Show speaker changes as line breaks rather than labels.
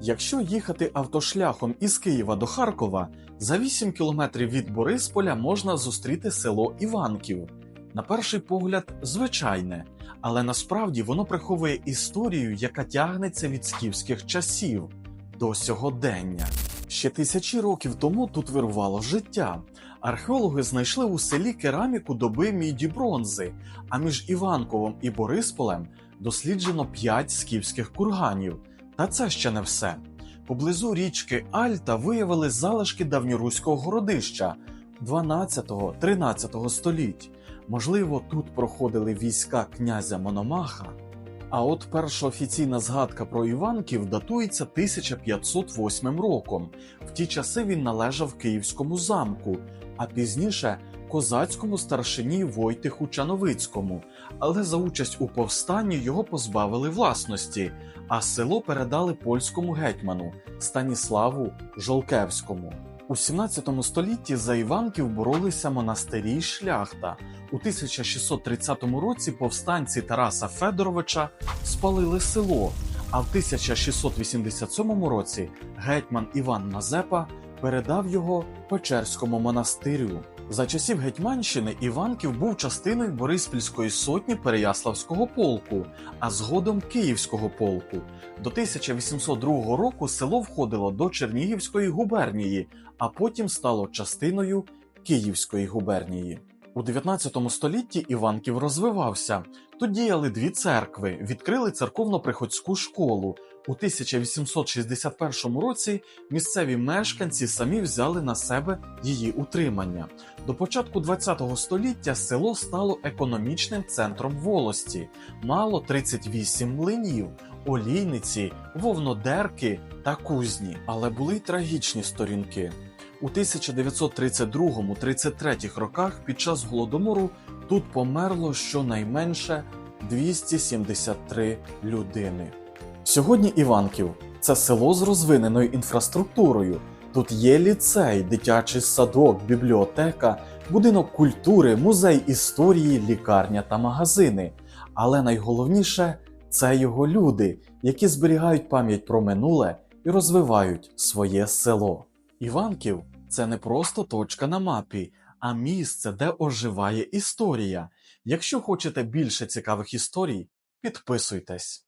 Якщо їхати автошляхом із Києва до Харкова, за 8 кілометрів від Борисполя можна зустріти село Іванків. На перший погляд, звичайне, але насправді воно приховує історію, яка тягнеться від скіфських часів до сьогодення. Ще тисячі років тому тут вирувало життя. Археологи знайшли у селі кераміку доби міді бронзи, а між Іванковом і Борисполем досліджено 5 скіфських курганів. Та це ще не все. Поблизу річки Альта виявили залишки давньоруського городища 12-13 століть. Можливо, тут проходили війська князя Мономаха. А от перша офіційна згадка про Іванків датується 1508 роком. В ті часи він належав Київському замку, а пізніше козацькому старшині Войтиху Чановицькому. Але за участь у повстанні його позбавили власності, а село передали польському гетьману Станіславу Жолкевському. У 17 столітті за Іванків боролися монастирі й шляхта. У 1630 році повстанці Тараса Федоровича спалили село, а в 1687 році гетьман Іван Мазепа передав його Печерському монастирю. За часів Гетьманщини Іванків був частиною Бориспільської сотні Переяславського полку, а згодом Київського полку. До 1802 року село входило до Чернігівської губернії, а потім стало частиною Київської губернії. У 19 столітті Іванків розвивався. Тут діяли дві церкви, відкрили церковно-приходську школу. У 1861 році місцеві мешканці самі взяли на себе її утримання. До початку ХХ століття село стало економічним центром волості, мало 38 млинів, олійниці, вовнодерки та кузні. Але були й трагічні сторінки. У 1932-33 роках під час голодомору тут померло щонайменше 273 людини. Сьогодні Іванків це село з розвиненою інфраструктурою. Тут є ліцей, дитячий садок, бібліотека, будинок культури, музей історії, лікарня та магазини. Але найголовніше це його люди, які зберігають пам'ять про минуле і розвивають своє село. Іванків це не просто точка на мапі, а місце, де оживає історія. Якщо хочете більше цікавих історій, підписуйтесь.